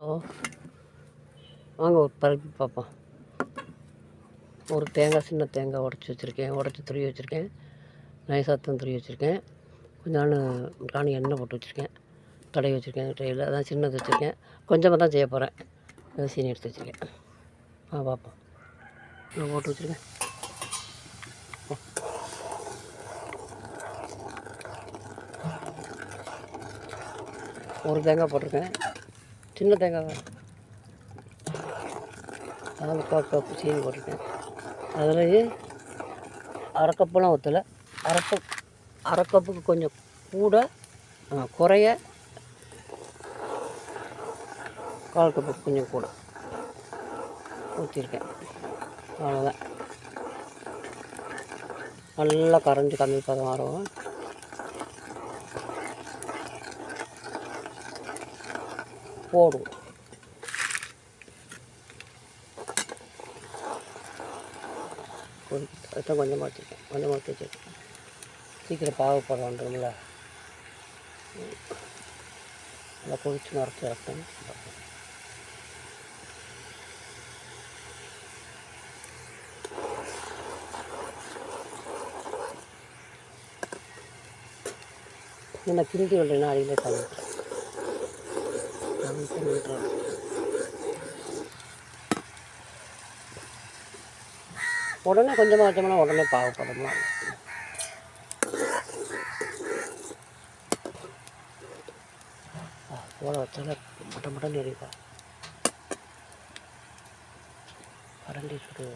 ஓ. வாங்க ஒரு பரப்பி பார்ப்போம். ஒரு தேங்காய் சின்ன தேங்காய் உடச்சி வச்சுருக்கேன். உடச்சி துருவி வச்சுருக்கேன். நைசாத்தம் துருவி வச்சுருக்கேன். கொஞ்சோண்டு ராணி எண்ணெய் போட்டு வச்சுருக்கேன். தடவி வச்சுருக்கேன் ட்ரெயில் அதான் சின்னது வச்சுருக்கேன். கொஞ்சமாக தான் செய்ய போகிறேன் சீனி எடுத்து வச்சுருக்கேன். ஆ பார்ப்போம். நான் போட்டு வச்சுருக்கேன். ஒரு தேங்காய் போட்டிருக்கேன். சின்ன தேங்காய் தான். அது முக்கால் கப்பு சீனி போட்டிருக்கேன். அதுலேயே அரைக்கப்பெல்லாம் ஊற்றலை அரை அரைக்கப்புக்கு கொஞ்சம் கூட குறைய கால் கப்புக்கு கொஞ்சம் கூட ஊற்றிருக்கேன் அவ்வளோதான் நல்லா கரைஞ்சி கம்மி பதம் வரும் போடுவோம் அதுதான் கொஞ்சமாக வச்சுருக்கேன் கொஞ்சமாக ஊற்றி வச்சுருக்கேன் சீக்கிரம் பாவப்படம் வந்துடும்ல நல்லா கொதிச்சு நுரைச்சி இறக்கணும். என்ன கிண்டி விடுறேன்னா அடியில் தள்ளிட்டேன். தள்ளிட்டு உடனே கொஞ்சமாக வச்சோம்னா உடனே பாவப்படலாம் போட வச்சால மட்ட மட்டன் எரிப்பா கரண்டி சுடு.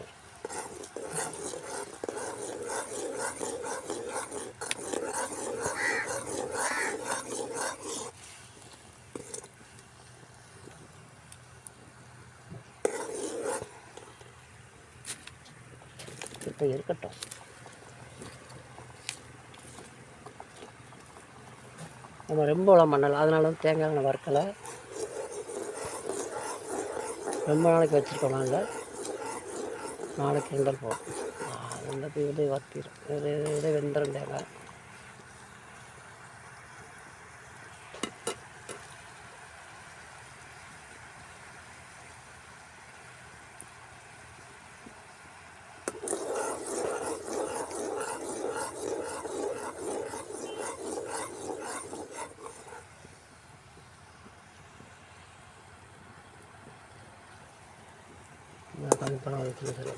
இப்போ இருக்கட்டும். நம்ம ரொம்ப உள்ள பண்ணலை அதனால வந்து தேங்காய் எண்ணெய் வறுக்கலை. ரொம்ப நாளைக்கு வச்சுருக்கோம் நாங்கள் நாளைக்கு இருந்தால் போகும் அந்த இது வறுத்திடும் இது இது வெந்துடும் தேங்காய். கம்மி பண்ண வைக்கணும் சரி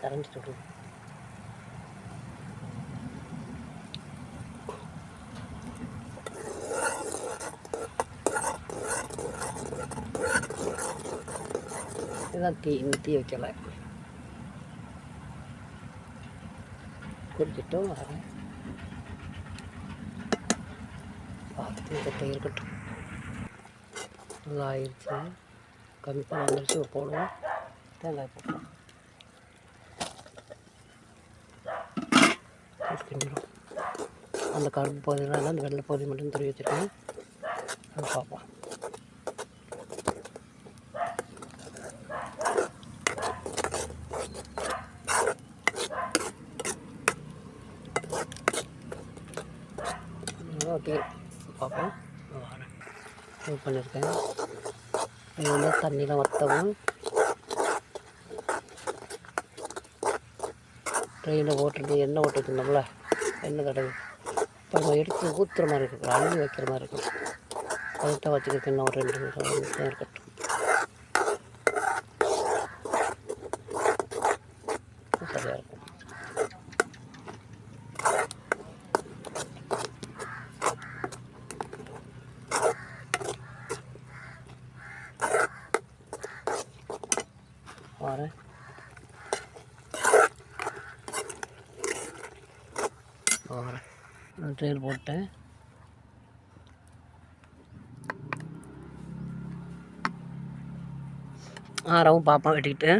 கரண்ட் சொல்லுது இதான் தீ இன்னும் தீ வைக்கலை குடிச்சிட்டும் வரேன் பார்த்து கட்டை இருக்கட்டும் நல்லா ஆயிடுச்சு கம்மி பண்ண வந்துருச்சு போடுவோம் தேங்காய் போட்டோம் கிண்டிடும் அந்த கருப்பு பகுதியில் அந்த வெள்ளை பகுதி மட்டும் துருவி வச்சுருக்கேன் பார்ப்போம் ஓகே. பார்ப்போம். வரேன் இது பண்ணியிருக்கேன். இது வந்து தண்ணியில் வற்றவும் ட்ரெயினில் ஓட்டுறது எண்ணெய் ஓட்டிட்டு இருந்தோம்ல எண்ணெய் தடவை. இப்போ நம்ம எடுத்து ஊற்றுற மாதிரி இருக்கும் அள்ளி வைக்கிற மாதிரி இருக்கும் அதுதான் வச்சுக்கிறதுக்கு இன்னும் ஒரு ரெண்டு நிமிஷம் இருக்கட்டும் சரியாக இருக்கும் வரேன் நான் ட்ரெயில் போட்டேன். ஆறவும் பாப்பா வெட்டிக்கிட்டு.